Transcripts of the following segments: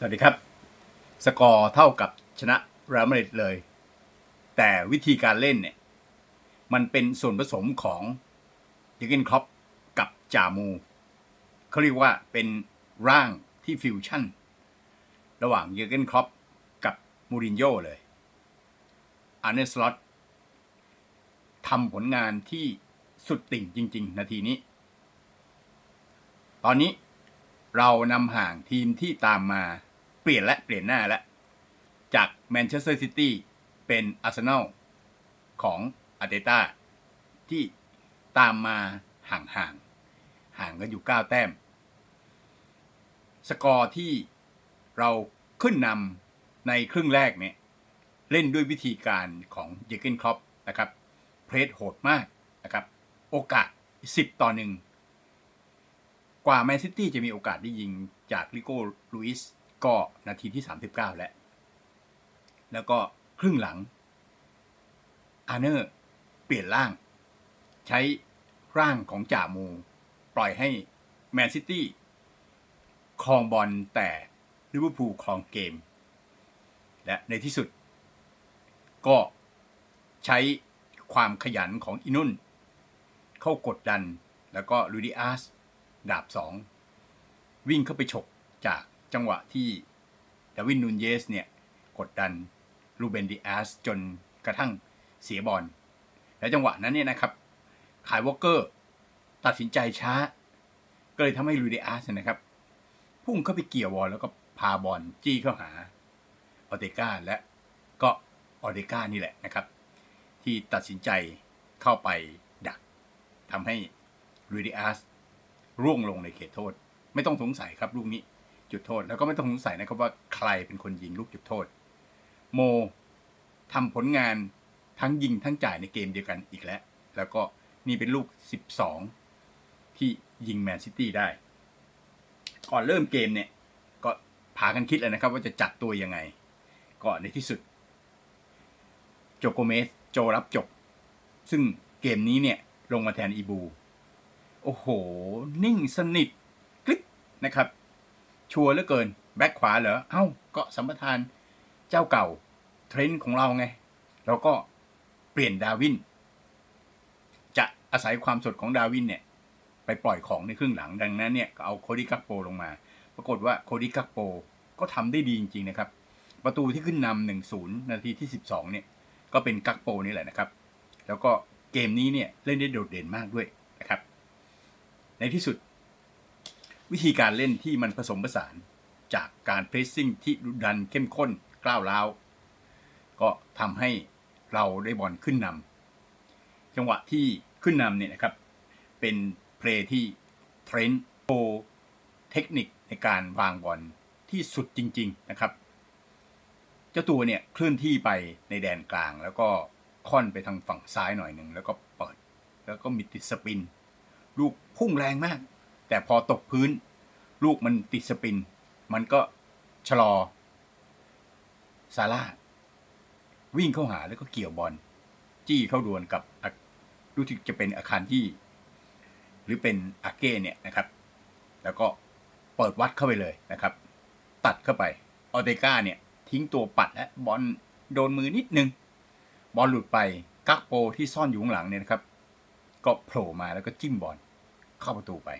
สวัสดีครับ สกอร์เท่ากับชนะเรอัลมาดริดเลย แต่วิธีการเล่นเนี่ย มันเป็นส่วนผสมของยูเกนครอปกับจามูเขาเรียกว่าเป็นร่างที่ฟิวชั่น ระหว่างยูเกนครอปกับมูรินโญ่เลยอาร์เนสลอตทำผลงานที่สุดติ่งจริง ๆ นาทีนี้ ตอนนี้เรานำห่างทีมที่ตามมา เปลี่ยนและเปลี่ยนหน้าแล้วจากแมนเชสเตอร์ซิตี้เป็นอาร์เซนอลของอาร์เตต้าที่ตามมาห่างห่างห่างกันอยู่ 9 แต้ม สกอร์ที่เราขึ้นนำในครึ่งแรกเนี่ย เล่นด้วยวิธีการของเยเกนครอปนะครับ เพรสโหดมากนะครับ โอกาส 10 ต่อหนึ่งกว่าแมนซิตี้จะมีโอกาสได้ยิงจากลิโก้ลูอิส ก็นาทีที่ 39 แล้ว แล้วก็ครึ่งหลังอาร์เนอร์เปลี่ยนร่าง ใช้ร่างของจ่ามู ปล่อยให้แมนซิตี้ครองบอลแต่ลิเวอร์พูลครองเกม และในที่สุด ก็ใช้ความขยันของอินุนเข้ากดดันแล้วก็ลูดิอาส ดาบสอง วิ่งเข้าไปฉกจาก จังหวะที่ดาวินนูนเยสเนี่ย กดดันลูเบนดิอาสจนกระทั่งเสียบอลและจังหวะนั้นเนี่ยนะครับขายวอลเกอร์ตัดสินใจช้า ก็เลยทำให้ลูเดอาสเนยนะครับ พุ่งเข้าไปเกี่ยวบอลแล้วก็พาบอลจี้เข้าหาออเดกาและก็ออเดกานี่แหละนะครับ ที่ตัดสินใจเข้าไปดักทำให้ลูเดอาสร่วงลงในเขตโทษ ไม่ต้องสงสัยครับลูกนี้ จุดโทษ แล้วก็ไม่ต้องสงสัยนะครับว่าใครเป็นคนยิงลูกจุดโทษ โมทำผลงานทั้งยิงทั้งจ่ายในเกมเดียวกันอีกแล้ว แล้วก็นี่เป็นลูก 12 ที่ยิงแมนซิตี้ได้ ก่อนเริ่มเกมเนี่ย ก็พากันคิดเลยนะครับ ว่าจะจัดตัวยังไง ก่อนในที่สุด โจโกเมสโจรับจบ ซึ่งเกมนี้เนี่ย ลงมาแทนอีบู โอ้โห นิ่งสนิทกริบนะครับ ชัวร์เหลือเกิน แบ็คขวาเหรอ เอ้า ก็สัมปทานเจ้าเก่า เทรนด์ของเราไงแล้วก็เปลี่ยนดาวิน จะอาศัยความสดของดาวินเนี่ย ไปปล่อยของในครึ่งหลังดังนั้นเนี่ยก็เอาโคดิกักโปลงมา ปรากฏว่าโคดิกักโปก็ทำได้ดีจริงๆนะครับ ประตูที่ขึ้นนำหนึ่งศูนย์นาทีที่สิบสองเนี่ย ก็เป็นกักโปนี่แหละนะครับ แล้วก็เกมนี้เนี่ยเล่นได้โดดเด่นมากด้วยนะครับ ในที่สุด วิธีการเล่นที่มันผสมผสานจากการเพรสซิ่งที่ดุดันเข้มข้นกล้าวร้าว ก็ทำให้เราได้บอลขึ้นนำจังหวะที่ขึ้นนำเนี่ยนะครับ เป็นเพลย์ที่เทรนด์โชว์เทคนิคในการวางบอลที่สุดจริง ๆนะครับ เจ้าตัวเนี่ยเคลื่อนที่ไปในแดนกลาง แล้วก็ค่อนไปทางฝั่งซ้ายหน่อยหนึ่งแล้วก็เปิด แล้วก็มีติดสปิน ลูกพุ่งแรงมาก แต่พอตกพื้น ลูกมันติดสปิน มันก็ชะลอซาร่าวิ่งเข้าหาแล้วก็เกี่ยวบอลจี้เข้าดวลกับรู้สึกจะเป็นอาคารที่ หรือเป็นอาเก้เนี่ยนะครับ แล้วก็เปิดวัดเข้าไปเลยนะครับ ตัดเข้าไปออเตกาเนี่ย ทิ้งตัวปัดและบอลโดนมือนิดนึง บอลหลุดไปกักโปที่ซ่อนอยู่ข้างหลังเนี่ยนะครับ ก็โผล่มาแล้วก็จิ้มบอลเข้าประตูไป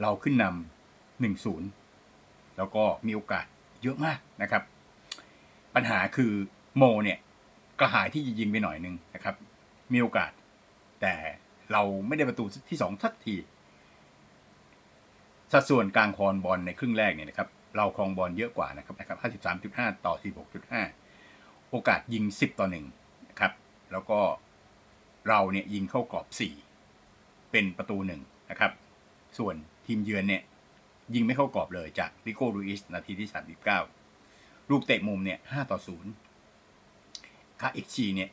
เราขึ้นนำหนึ่งศูนย์แล้วก็มีโอกาสเยอะมากนะครับ ปัญหาคือโมเนี่ยกระหายที่จะยิงไปหน่อยนึงนะครับ มีโอกาส แต่เราไม่ได้ประตูที่สองสักที สัดส่วนกลางคอนบอลในครึ่งแรกเนี่ยนะครับ เราครองบอลเยอะกว่านะครับนะครับ53.5 ต่อ 46.5 โอกาสยิง 10 ต่อ1นะครับ แล้วก็เราเนี่ยยิงเข้ากรอบ 4 เป็นประตูหนึ่งนะครับ ส่วน ทีมเยือนเนี่ย ยิงไม่เข้ากรอบเลยจากริโก้ลูอิสนาทีที่ 39 ลูกเตะมุมเนี่ย5ต่อ0ค่า XG เนี่ย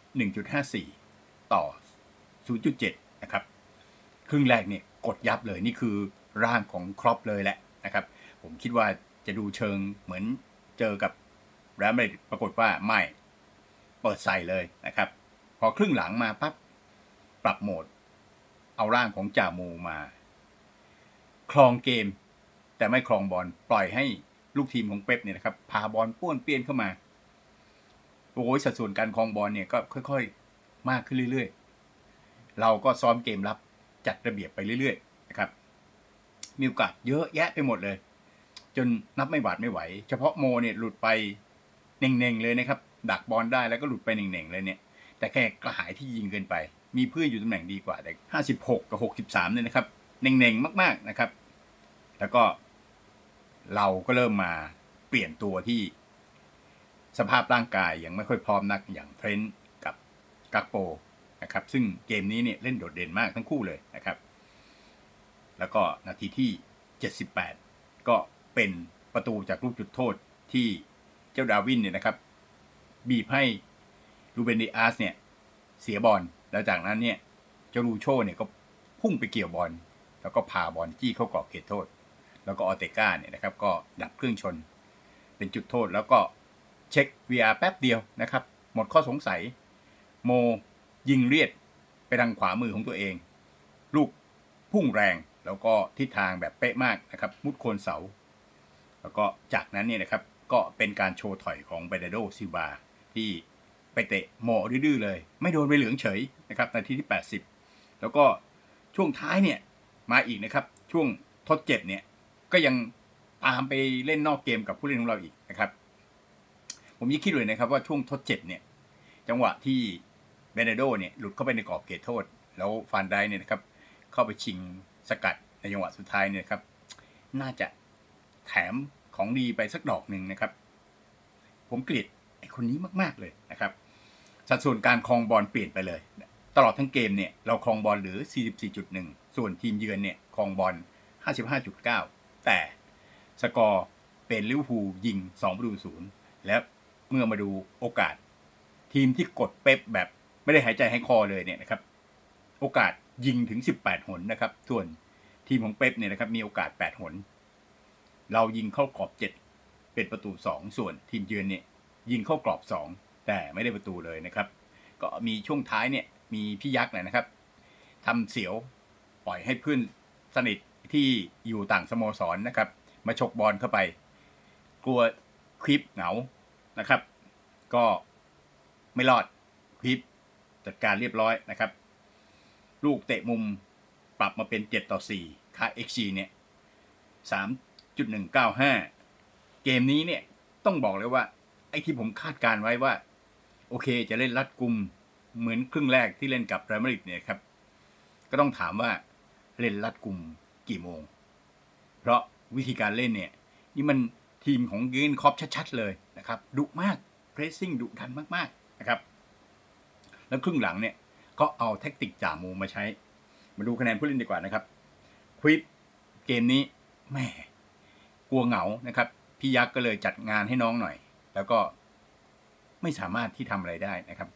1.54 ต่อ 0.7 นะครับ ครึ่งแรกเนี่ยกดยับเลยนี่คือร่างของครอปเลยแหละนะครับ ผมคิดว่าจะดูเชิงเหมือนเจอกับแรมาดริดปรากฏว่าไม่เปิดใส่เลยนะครับ พอครึ่งหลังมาปั๊บปรับโหมด เอาร่างของจ่ามูมา ครองเกม แต่ไม่ครองบอลปล่อยให้ลูกทีมของเป๊ปเนี่ยนะครับพาบอลป้วนเปี้ยนเข้ามาโอ้ยสัดส่วนการครองบอลเนี่ยก็ค่อยๆ มากขึ้นเรื่อยๆ เราก็ซ้อมเกมรับจัดระเบียบไปเรื่อยๆนะครับ มีโอกาสเยอะแยะไปหมดเลย จนนับไม่หวาดไม่ไหว เฉพาะโมเนี่ยหลุดไปเน่งๆเลยนะครับ ดักบอลได้แล้วก็หลุดไปเน่งๆเลยเนี่ย แต่แค่กระหายที่ยิงเกินไป มีเพื่อนอยู่ตำแหน่งดีกว่าแต่ 56 กับ 63เนี่ยนะครับ เน่งๆ มากๆนะครับ แล้วก็เราก็เริ่มมาเปลี่ยนตัวที่สภาพร่างกายยังไม่ค่อยพร้อมนักอย่างเทรนต์กับกักโปนะครับ ซึ่งเกมนี้เนี่ยเล่นโดดเด่นมากทั้งคู่เลยนะครับ แล้วก็นาทีที่ 78 ก็เป็นประตูจากลูกจุดโทษที่เจ้าดาวินเนี่ยนะครับ บีบให้ลูเบนดิอาสเนี่ยเสียบอลแล้วจากนั้นเนี่ยเจ้าลูโชเนี่ยก็พุ่งไปเกี่ยวบอลแล้วก็พาบอลจี้เข้ากรอบเขตโทษ แล้วก็ออเตก้าเนี่ยนะครับก็ดับเครื่องชน เป็นจุดโทษแล้วก็เช็ค VR แป๊บเดียวนะครับ หมดข้อสงสัย โมยิงเลียดไปทางขวามือของตัวเอง ลูกพุ่งแรงแล้วก็ทิศทางแบบเป๊ะมากนะครับ มุดโคนเสา แล้วก็จากนั้นเนี่ยนะครับก็เป็นการโชว์ถอยของเบเดโดซิบาที่ไปเตะโมดื้อเลย ไม่โดนไปเหลืองเฉยนะครับนาทีที่ 80 แล้วก็ช่วงท้ายเนี่ยมาอีกนะครับ ช่วงทดเจ็บเนี่ย ก็ยังตามไปเล่นนอกเกมกับผู้เล่นของเราอีกนะครับ ผมยิ่งคิดเลยนะครับว่าช่วงทดเจ็บเนี่ย จังหวะที่เบเนโดเนี่ยหลุดเข้าไปในกรอบเขตโทษ แล้วฟานไดเนี่ยนะครับ เข้าไปชิงสกัดในจังหวะสุดท้ายเนี่ยครับ น่าจะแถมของดีไปสักดอกหนึ่งนะครับ ผมเกลียดไอ้คนนี้มากๆเลยนะครับ สัดส่วนการครองบอลเปลี่ยนไปเลย ตลอดทั้งเกมเนี่ยเราครองบอลหลือ 44.1 ส่วนทีมเยือนเนี่ยครองบอล 55.9 แต่สกอร์เป็นลิเวอร์พูลยิง2ประตูศูนย์แล้วเมื่อมาดูโอกาส ทีมที่กดเป๊ปแบบไม่ได้หายใจให้คอเลยเนี่ยนะครับ โอกาสยิงถึง 18 หนนะครับ ส่วนทีมของเป๊ปเนี่ยนะครับมีโอกาส 8 หน เรายิงเข้ากรอบ 7 เป็นประตู 2 ส่วนทีมเยือนเนี่ยยิงเข้ากรอบ 2 แต่ไม่ได้ประตูเลยนะครับ ก็มีช่วงท้ายเนี่ยมีพี่ยักษ์นะครับทำเสียวปล่อยให้เพื่อนสนิท ที่อยู่ต่างสโมสรนนะครับ มาฉกบอลเข้าไป กลัวคลิปเหงานะครับ ก็ไม่รอดคลิปจัดการเรียบร้อยนะครับ ลูกเตะมุมปรับมาเป็น 7 ต่อ 4 ค่า XG เนี่ย 3.195 เกมนี้เนี่ยต้องบอกเลยว่า ไอ้ที่ผมคาดการไว้ว่า โอเคจะเล่นรัดกุมเหมือนครึ่งแรกที่เล่นกับเรอัลมาดริดเนี่ยครับ ก็ต้องถามว่าเล่นรัดกุม กี่โมง เพราะวิธีการเล่นเนี่ย นี่มันทีมของเกนคอปชัดๆเลยนะครับดุมากเพรสซิ่งดุดันมากๆนะครับ แล้วครึ่งหลังเนี่ยก็เอาแท็กติกจ่ามูมาใช้ มาดูคะแนนผู้เล่นดีกว่านะครับควิปเกมนี้แม่กลัวเหงานะครับ พี่ยักษ์ก็เลยจัดงานให้น้องหน่อย แล้วก็ไม่สามารถที่ทำอะไรได้นะครับ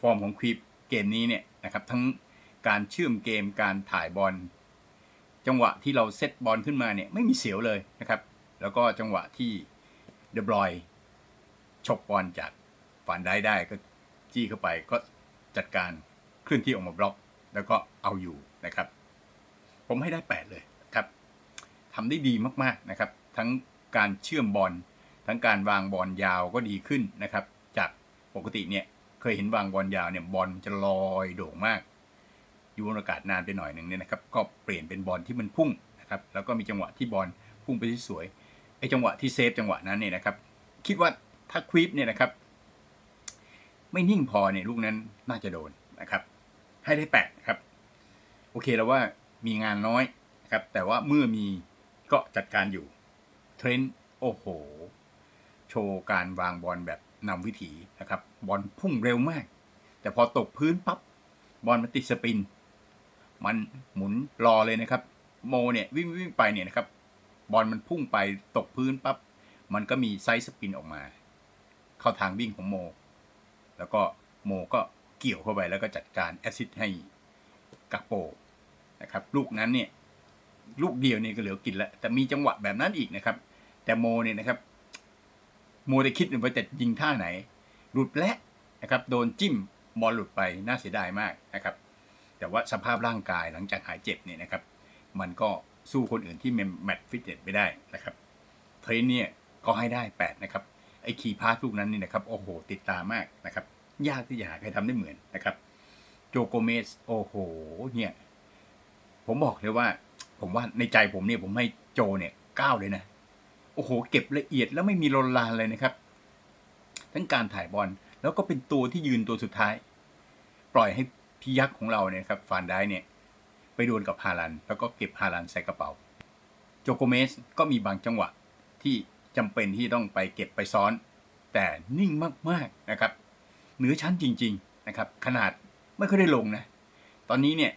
ฟอร์มของควิปเกมนี้เนี่ยนะครับ ทั้งการเชื่อมเกมการถ่ายบอล จังหวะที่เราเซตบอลขึ้นมาเนี่ยไม่มีเสียวเลยนะครับ แล้วก็จังหวะที่เดบรอยฉกบอลจากฝันได้ได้ก็จี้เข้าไปก็จัดการเคลื่อนที่ออกมาบล็อก แล้วก็เอาอยู่นะครับ ผมให้ได้ 8 เลยครับทำได้ดีมากๆนะครับ ทั้งการเชื่อมบอลทั้งการวางบอลยาวก็ดีขึ้นนะครับ จากปกติเนี่ยเคยเห็นวางบอลยาวเนี่ยบอลจะลอยโด่งมาก อยู่บนอากาศนานไปหน่อยหนึ่งเนี่ยนะครับก็เปลี่ยนเป็นบอลที่มันพุ่งนะครับแล้วก็มีจังหวะที่บอลพุ่งไปที่สวยไอ้จังหวะที่เซฟจังหวะนั้นเนี่ยนะครับคิดว่าถ้าควิปเนี่ยนะครับไม่นิ่งพอเนี่ยลูกนั้นน่าจะโดนนะครับ ให้ได้แปดครับโอเคแล้วว่ามีงานน้อยนะครับแต่ว่าเมื่อมีก็จัดการอยู่เทรนด์โอ้โห โชว์การวางบอลแบบนำวิถีนะครับ บอลพุ่งเร็วมาก แต่พอตกพื้นปับ๊บบอลมันติดสปิน มันหมุนรอเลยนะครับ โมเนี่ยวิ่งวิ่งไปเนี่ยนะครับ บอลมันพุ่งไปตกพื้นปับ๊บมันก็มีไซส์สปินออกมา เข้าทางวิ่งของโม แล้วก็โมก็เกี่ยวเข้าไปแล้วก็จัดการแอซิดให้กักโปนะครับ ลูกนั้นเนี่ยลูกเดียวเนี่ยก็เหลือกินแล้ว แต่มีจังหวะแบบนั้นอีกนะครับ แต่โมเนี่ยนะครับ โมได้คิดว่าจะยิงท่าไหน หลุดและนะครับ โดนจิ้มบอลหลุดไปน่าเสียดายมากนะครับ แต่ว่าสภาพร่างกายหลังจากหายเจ็บเนี่ยนะครับ มันก็สู้คนอื่นที่แมตช์ฟิตเนสไม่ได้นะครับเทรนเนี่ยก็ให้ได้ 8 นะครับ ไอ้คีย์พาสลูกนั้นนี่นะครับ โอ้โห ติดตามากนะครับ ยากที่จะหาใครทำได้เหมือนนะครับ โจโกเมส โอ้โห เนี่ย ผมบอกเลยว่า ผมว่าในใจผมเนี่ยผมให้โจเนี่ยเก้าเลยนะ โอ้โห เก็บละเอียดแล้วไม่มีลนลานเลยนะครับ ทั้งการถ่ายบอลแล้วก็เป็นตัวที่ยืนตัวสุดท้าย ปล่อยให้ พี่ยักษ์ของเราเนี่ยครับฟานได้เนี่ยไปดวลกับฮาลัน แล้วก็เก็บฮาลันใส่กระเป๋า โจโกเมสก็มีบางจังหวะที่จำเป็นที่ต้องไปเก็บไปซ้อน แต่นิ่งมากๆนะครับ เหนือชั้นจริง ๆนะครับ ขนาดไม่ค่อยได้ลงนะ ตอนนี้เนี่ย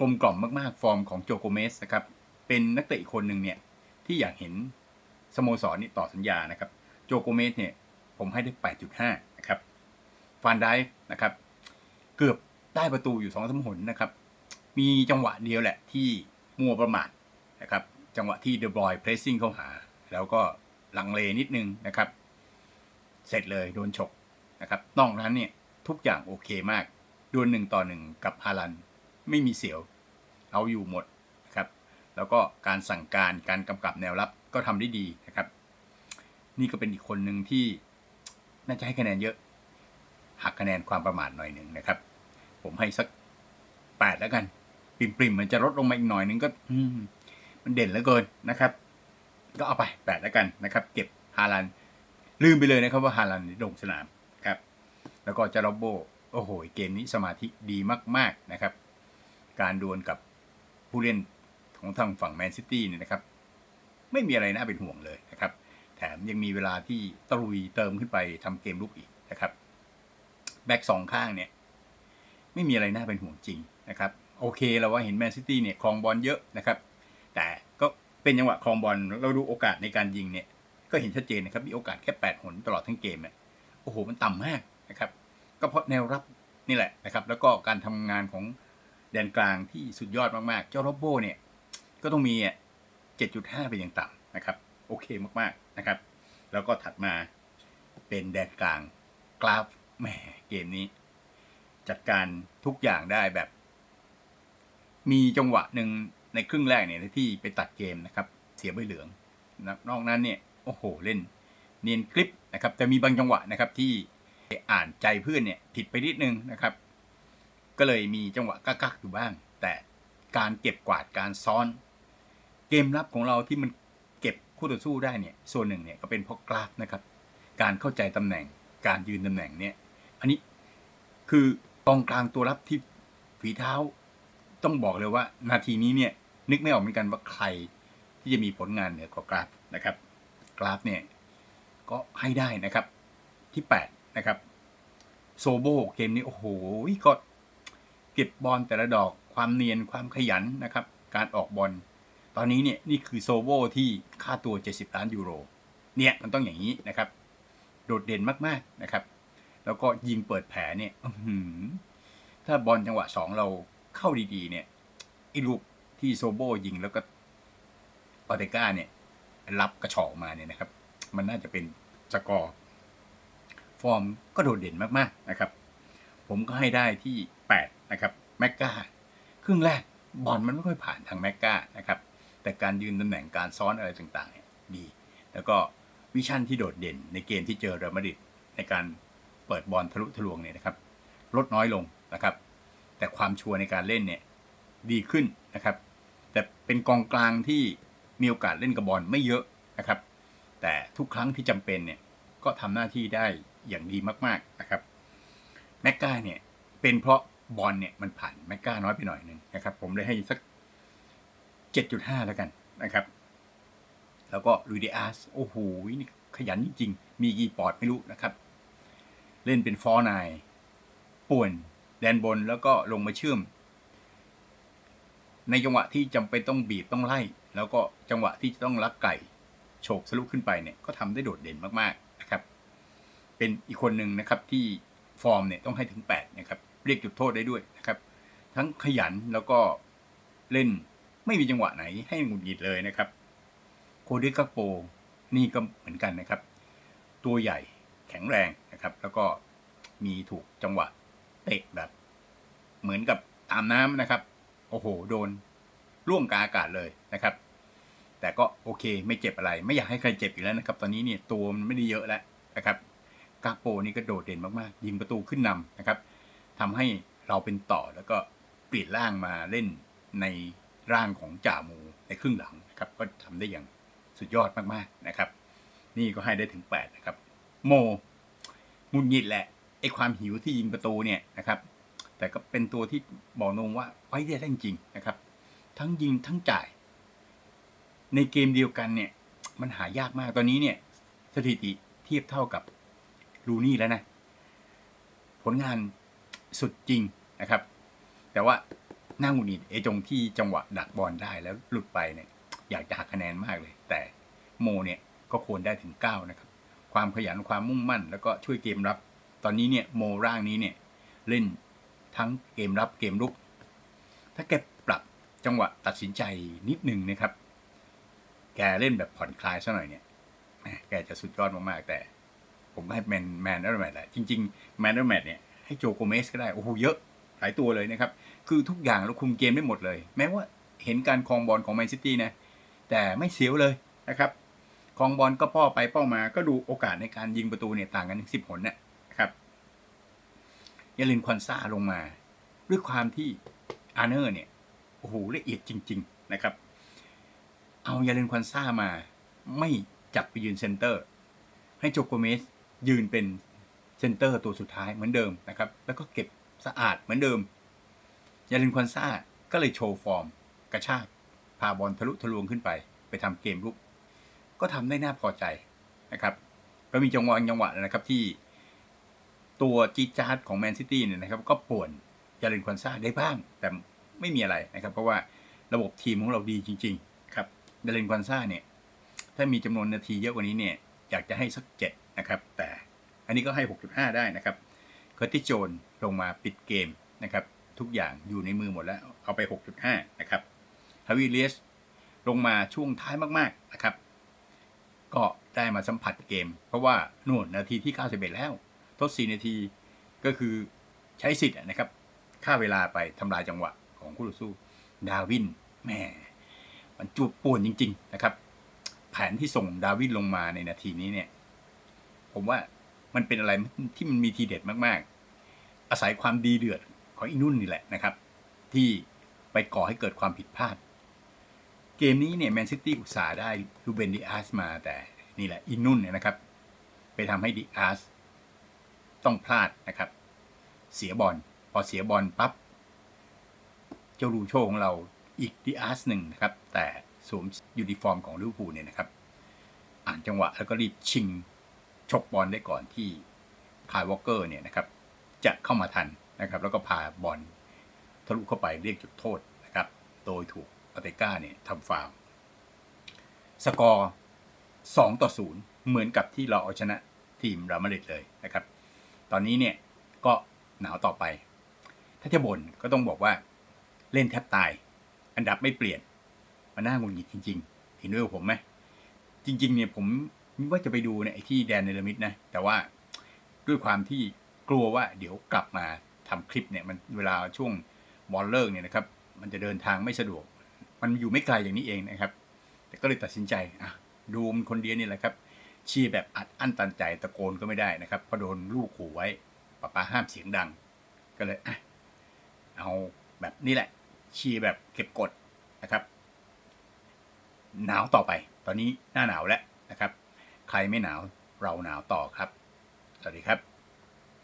กลมกล่อมมากๆ ฟอร์มของโจโกเมสนะครับ เป็นนักเตะอีกคนหนึ่งเนี่ยที่อยากเห็นสโมสรนี่ต่อสัญญานะครับ โจโกเมสเนี่ยผมให้ได้ 8.5 นะครับฟานได้นะครับ เกือบ ได้ประตูอยู่สองสามหนนะครับ มีจังหวะเดียวแหละที่มัวประมาทนะครับ จังหวะที่เดอะบอยเพรสซิ่งเข้าหา แล้วก็ลังเลนิดนึงนะครับ เสร็จเลยโดนฉกนะครับนอกนั้นเนี่ยทุกอย่างโอเคมากดวลหนึ่งต่อหนึ่งกับฮาลัน ไม่มีเสียว เอาอยู่หมดนะครับ แล้วก็การสั่งการการกำกับแนวรับก็ทำได้ดีนะครับ นี่ก็เป็นอีกคนหนึ่งที่น่าจะให้คะแนนเยอะ หักคะแนนความประมาทหน่อยหนึ่งนะครับ ผมให้สักแปดแล้วกัน ปริมๆมันจะลดลงมาอีกหน่อยนึงก็อืมมันเด่นเหลือเกินนะครับ ก็เอาไปแปดแล้วกันนะครับ เก็บฮาลัน ลืมไปเลยนะครับว่าฮาลันลงสนามครับ แล้วก็จารอบโบโอ้โห เกมนี้สมาธิดีมาก ๆนะครับ การดวลกับผู้เล่นของทางฝั่งแมนซิตี้เนี่ยนะครับ ไม่มีอะไรน่าเป็นห่วงเลยนะครับ แถมยังมีเวลาที่ตะลุยเติมขึ้นไปทำเกมลุกอีกนะครับ แบ็กสองข้างเนี่ย ไม่มีอะไรน่าเป็นห่วงจริงนะครับโอเคเราว่าเห็นแมนซิตี้เนี่ยครองบอลเยอะนะครับ แต่ก็เป็นจังหวะครองบอลเราดูโอกาสในการยิงเนี่ยก็เห็นชัดเจนนะครับมีโอกาสแค่แปดหนตลอดทั้งเกมเนี่ยโอ้โหมันต่ำมากนะครับก็เพราะแนวรับนี่แหละนะครับ แล้วก็การทำงานของแดนกลางที่สุดยอดมากๆ เจ้าโรบโบเนี่ยก็ต้องมีอะ7.5 เป็นอย่างต่ำนะครับ โอเคมากๆนะครับ แล้วก็ถัดมาเป็นแดนกลางกราฟแหมเกมนี้ จัดการทุกอย่างได้แบบ มีจังหวะหนึ่งในครึ่งแรกเนี่ยที่ไปตัดเกมนะครับ เสียใบเหลืองนนอกนั้นเนี่ยโอ้โหเล่น เนียนคลิปนะครับแต่มีบางจังหวะนะครับที่อ่านใจเพื่อนเนี่ยผิดไปนิดนึงนะครับ ก็เลยมีจังหวะกักๆอยู่บ้าง แต่การเก็บกวาดการซ้อน เกมรับของเราที่มันเก็บคู่ต่อสู้ได้เนี่ย ส่วนหนึ่งเนี่ยก็เป็นเพราะกราฟนะครับ การเข้าใจตำแหน่งการยืนตำแหน่งเนี่ย อันนี้คือ องกลางตัวรับที่ฝีเท้า ต้องบอกเลยว่า นาทีนี้เนี่ย นึกไม่ออกเหมือนกันว่าใคร ที่จะมีผลงานเหนือกว่ากราฟนะครับ กราฟเนี่ย ก็ให้ได้นะครับ ที่ 8 นะครับ โซโบเกมนี้ โอ้โหก็เก็บบอลแต่ละดอกความเนียนความขยันนะครับ การออกบอลตอนนี้เนี่ยนี่คือโซโบที่ค่าตัว 70 ล้านยูโร เนี่ยมันต้องอย่างนี้นะครับ โดดเด่นมาก ๆ นะครับ แล้วก็ยิงเปิดแผลเนี่ยถ้าบอลจังหวะสองเราเข้าดีๆ เนี่ยไอ้ลูกที่โซโบยิงแล้วก็ปาเตก้าเนี่ย รับกระชอกมาเนี่ยนะครับ มันน่าจะเป็นสกอร์ ฟอร์มก็โดดเด่นมากๆนะครับ ผมก็ให้ได้ที่ 8 นะครับแมกกาครึ่งแรกบอลมันไม่ค่อยผ่านทางแมกกานะครับ แต่การยืนตำแหน่งการซ้อนอะไรต่างๆเนี่ยดี แล้วก็วิชั่นที่โดดเด่นในเกมที่เจอเรอัลมาดริดในการ เปิดบอลทะลุทะลวงเนี่ยนะครับลดน้อยลงนะครับ แต่ความชัวร์ในการเล่นเนี่ยดีขึ้นนะครับ แต่เป็นกองกลางที่มีโอกาสเล่นกับบอลไม่เยอะนะครับ แต่ทุกครั้งที่จำเป็นเนี่ยก็ทำหน้าที่ได้อย่างดีมากๆนะครับแมกกาเนี่ยเป็นเพราะบอลเนี่ยมันผ่านแมกกาน้อยไปหน่อยหนึงนะครับ ผมเลยให้สัก 7.5 แล้วกันนะครับ แล้วก็ลุยเดอาสโอ้โหนี่ขยันจริงๆมีกี่ปอดไม่รู้นะครับ เล่นเป็นฟอร์นายป่วนแดนบนแล้วก็ลงมาเชื่อม ในจังหวะที่จำเป็นต้องบีบต้องไล่ แล้วก็จังหวะที่จะต้องลักไก่โฉกทะลุขึ้นไปเนี่ยก็ทำได้โดดเด่นมากๆนะครับ เป็นอีกคนหนึ่งนะครับที่ฟอร์มเนี่ยต้องให้ถึง8นะครับเรียกจุดโทษได้ด้วยนะครับ ทั้งขยันแล้วก็เล่นไม่มีจังหวะไหนให้หงุดหงิดเลยนะครับ โคเดกักโปนี่ก็เหมือนกันนะครับ ตัวใหญ่แข็งแรง นะครับ แล้วก็มีถูกจังหวะเตะแบบ เหมือนกับตามน้ำนะครับ โอ้โห โดนร่วงกาอากาศเลยนะครับ แต่ก็โอเคไม่เจ็บอะไร ไม่อยากให้ใครเจ็บอีกแล้วนะครับ ตอนนี้เนี่ยตัวมันไม่ได้เยอะแล้วนะครับกาโปนี่ก็โดดเด่นมากๆ ยิงประตูขึ้นนำนะครับทำให้เราเป็นต่อแล้วก็เปลี่ยนร่างมาเล่นในร่างของจ่ามูในครึ่งหลังนะครับ ก็ทำได้อย่างสุดยอดมากๆนะครับ นี่ก็ให้ได้ถึง 8 นะครับ โม หงุนงิดแหละไอความหิวที่ยิงประตูเนี่ยนะครับ แต่ก็เป็นตัวที่บอกตรงว่าไว้ได้จริงนะครับ ทั้งยิงทั้งจ่าย ในเกมเดียวกันเนี่ย มันหายากมากตอนนี้เนี่ย สถิติเทียบเท่ากับลูนี่แล้วนะ ผลงานสุดจริงนะครับ แต่ว่าน้าหงุดหงิดไอ้ตรงที่จังหวะดักบอลได้แล้วหลุดไปเนี่ย อยากจะหักคะแนนมากเลย แต่โมเนี่ยก็ควรได้ถึง 9 นะครับ ความขยันความมุ่งมั่น แล้วก็ช่วยเกมรับ ตอนนี้เนี่ยโมร่างนี้เนี่ยเล่นทั้งเกมรับเกมรุก ถ้าแกปรับจังหวะตัดสินใจนิดนึงนะครับ แกเล่นแบบผ่อนคลายซะหน่อยเนี่ยแหมแกจะสุดยอดมากๆแต่ ผมให้แมนแมนเดอร์แมทแหละจริงๆแมนเดอร์แมทเนี่ยให้โจโกเมสก็ได้ โอ้โหเยอะหลายตัวเลยนะครับ คือทุกอย่างเราคุมเกมได้หมดเลย แม้ว่าเห็นการครองบอลของแมนซิตี้นะ แต่ไม่เสียวเลยนะครับ คองบอลก็ป้อไปป้อมาก็ดูโอกาสในการยิงประตูเนี่ยต่างกันถึงสิบหนนะครับยาลินคอนซาลงมา ด้วยความที่อาร์เนอร์เนี่ยโอ้โหละเอียดจริง ๆนะครับ เอายาเลนควันซ่ามา ไม่จับไปยืนเซนเตอร์ ให้โจโกเมสยืนเป็นเซนเตอร์ตัวสุดท้ายเหมือนเดิมนะครับ แล้วก็เก็บสะอาดเหมือนเดิมยาเลนควันซ่าก็เลยโชว์ฟอร์ม กระชากพาบอลทะลุทะลวงขึ้นไป ไปทำเกมลุก ก็ทำได้น่าพอใจนะครับ ก็มีจังหวะจังหวะนะครับที่ตัวจีจาร์ดของแมนซิตี้เนี่ยนะครับ ก็ป่วนยาเลนควันซ่าได้บ้าง แต่ไม่มีอะไรนะครับ เพราะว่าระบบทีมของเราดีจริง ๆ ครับยาเลนควันซ่าเนี่ย ถ้ามีจำนวนนาทีเยอะกว่านี้เนี่ย อยากจะให้สักเจ็ดนะครับ แต่อันนี้ก็ให้ 6.5 ได้นะครับเคอร์ติโจนลงมาปิดเกมนะครับ ทุกอย่างอยู่ในมือหมดแล้ว เอาไป 6.5 นะครับฮาวิเลสลงมาช่วงท้ายมากๆนะครับ ก็ได้มาสัมผัสเกม เพราะว่านู่นนาทีที่ 91 แล้ว ทด 4 นาทีก็คือใช้สิทธิ์นะครับค่าเวลาไปทำลายจังหวะของคู่ต่อสู้ ดาวินแม่มันจูบป่วนจริง ๆ นะครับ แผนที่ส่งดาวินลงมาในนาทีนี้เนี่ย ผมว่ามันเป็นอะไรที่มันมีทีเด็ดมากๆ อาศัยความดีเดือดของอินุ่นนี่แหละนะครับ ที่ไปก่อให้เกิดความผิดพลาด เกมนี้เนี่ยแมนซิตี้อุตส่าห์ได้ลูเบนดิอาสมาแต่นี่แหละอินุ่นเนี่ยนะครับ ไปทำให้ดิอาสต้องพลาดนะครับ เสียบอลพอเสียบอลปั๊บเจ้าลูโชของเราอีกดิอาสหนึ่งนะครับ แต่สวมยูนิฟอร์มของลิเวอร์พูลเนี่ยนะครับ อ่านจังหวะแล้วก็รีบชิงชกบอลได้ก่อนที่คายวอลเกอร์เนี่ยนะครับ จะเข้ามาทันนะครับ แล้วก็พาบอลทะลุเข้าไปเรียกจุดโทษนะครับ โดยถูก อเตก้าเนี่ยทำฟาวสกอร์2ต่อ0เหมือนกับที่เราเอาชนะทีมรามาริดเลยนะครับ ตอนนี้เนี่ยก็หนาวต่อไป ถ้าจะบ่นก็ต้องบอกว่าเล่นแทบตาย อันดับไม่เปลี่ยน มันน่างุดหงิดจริง ๆ เห็นด้วยกับผมไหมจริง ๆ เนี่ยผมว่าจะไปดูเนี่ยที่แดนเนลมิดนะ แต่ว่าด้วยความที่กลัวว่าเดี๋ยวกลับมาทำคลิปเนี่ยมันเวลาช่วงบอลเลิกเนี่ยนะครับ มันจะเดินทางไม่สะดวก มันอยู่ไม่ไกลอย่างนี้เองนะครับ แต่ก็เลยตัดสินใจอะดูมันคนเดียวนี่แหละครับชียร์แบบอัดอั้นตันใจตะโกนก็ไม่ได้นะครับเพราะโดนลูกขู่ไว้ป้าป้าห้ามเสียงดัง ก็เลยอะเอาแบบนี้แหละ ชียร์แบบเก็บกดนะครับ หนาวต่อไป ตอนนี้หน้าหนาวแล้วนะครับ ใครไม่หนาวเราหนาวต่อครับ สวัสดีครับ